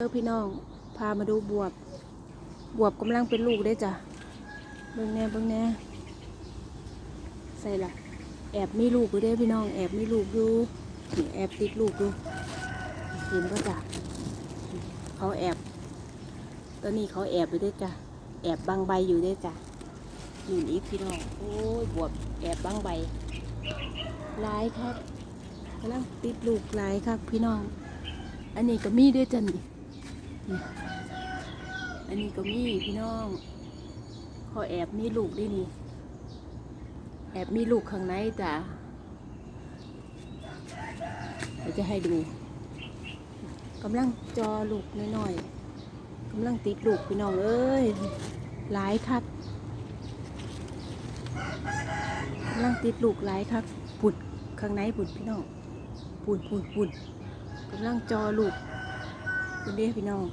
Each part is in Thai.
เออพี่น้องพามาดูบวบบวบกำลังเป็นลูกได้จ้ะเบิ่งแน่เบิ่งแน่ใส่ละแอบมีลูกอยู่เด้พี่น้อง แอบมีลูกอยู่แอบติดลูกอยู่เห็นก็จ้ะเขาแอบตอนนี้เขาแอบอยู่ด้วยจ้ะแอบบังใบอยู่ได้จ้ะนี่อีกพี่น้องโอ้ยบวบแอบบังใบลายครับกำลังติดลูกลายครับพี่น้อง อันนี้ก็มีด้วยจ้ะนี่ อันนี้ก็มีพี่น้องขาแอบมีลูกด้นี่ แอบมีลูกข้างในจ้ะเดี๋ยวจะให้ดูกำลังจอลูกน้อยๆกำลังติดลูกพี่น้องเอ้ยหลายคักกำลังติดลูกหลายคักปุดข้างในปุดพี่น้องปุดปุดปุดกำลังจอลูก คุณเด้พี่น้อง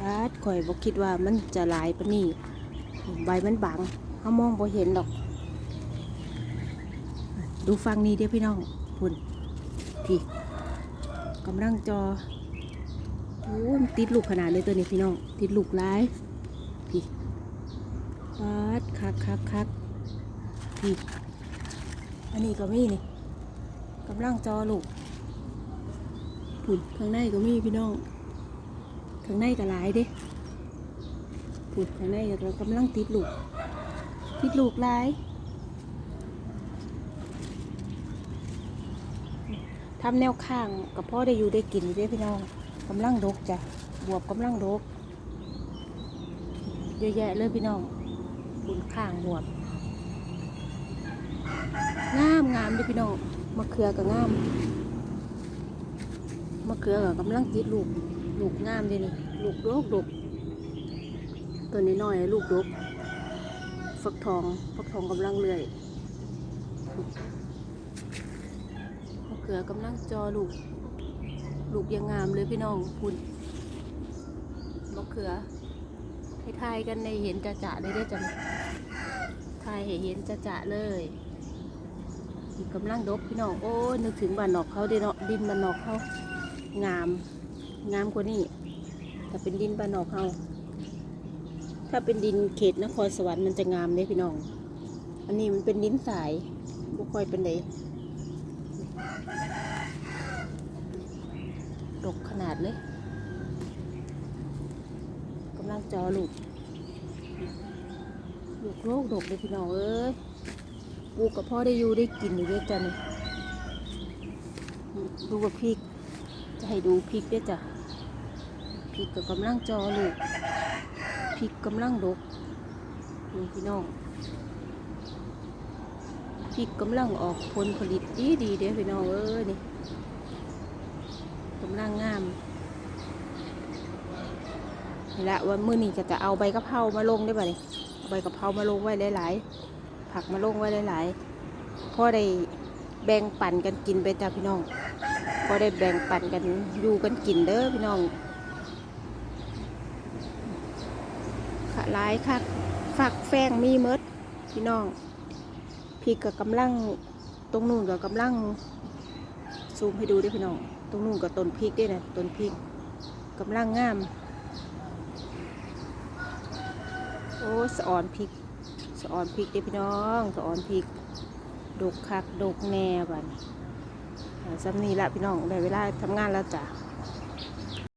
บาดข่อยบอกคิดว่ามันจะลายปานนี้ใบมันบังเขามองบ่เห็นดอก ดูฟังนี้เด้พี่น้องพุ่นพี่กำลังจอโอ้มันติดลูกขนาดเลยตัวนี้พี่น้อง ติดลูกร้ายพี่บาดคักคักคักพี่อันนี้ก็มีนี่กำลังจอลูก ผุนข้างในก็มีพี่น้อง ข้างในก็หลายเด้ผุนข้างในก็กำลังติดลูก ติดลูกหลายทำแนวข้างกับพ่อได้อยู่ได้กินอยู่เด้พี่น้องกำลังดกจ้ะบวบกำลังดกเยอะแยะเลยพี่น้องบุญข้างบวบงามงามเด้พี่น้องมะเขือก็งาม มะเขือก็กำลังติดลูก ลูกงามเลยนี่ลูกโดกดกตัวนี้น้อยๆลูกดกฟักทองฟักทองกำลังเลื่อยมะเขือกำลังจอลูก ลูกยังงามเลยพี่น้องคุณมะเขือให้ทายกันในเห็นจะจะๆเลยได้อจ้ะทายให้เห็นจะจะเลยกำลังดกพี่น้องโอ้ยนึกถึงบ้านนอกเขาด้เนาะดินบ้านนอกเขา งาม งามกว่านี้ถ้าเป็นดินบ้านนอกเขาถ้าเป็นดินเขตนครสวรรค์มันจะงามเลยพี่น้อง อันนี้มันเป็นดินสายบุคอยเป็นเลยดกขนาดเลยกำลังจอลูกลูกโลกดกเลยพี่น้องเอ้ยปลูกกับพ่อได้อยู่ได้กินอยู่ด้วยกันดูกับพริก จะให้ดูพริกด้วยจ้ะพริกก็กำลังจอลูกพริกกำลังดกนี่พี่น้องพริกกำลังออกผลผลิตดีดีเด้อพี่น้องเอ้ยนี่กำลังงามนี่ละวันมื้อนี้ก็จะเอาใบกะเพรามาลงได้ป่ะนี่ใบกะเพรามาลงไว้หลาย ๆ ผักมาลงไว้หลาย ๆพอได้แบ่งปันกันกินไปจ้ะพี่น้อง ก็ได้แบ่งปันกันอยู่กันกินเด้อพี่น้องขะลายคักฝักแฟงมีเมดพี่น้องพี่ก็กำลังตรงนู้นก็กำลังซูมให้ดูเด้วยพี่น้องตรงนู้นก็ต้นพริกด้วยนะต้นพริกกำลังงาม โอ้สะออนพริกสะออนพริกเด้พี่น้องสะออนพริกดกคักดกแน่บัดนี้ อ่าซ้ำนีละพี่น้องได้เวลาทำงานแล้วจ้ะ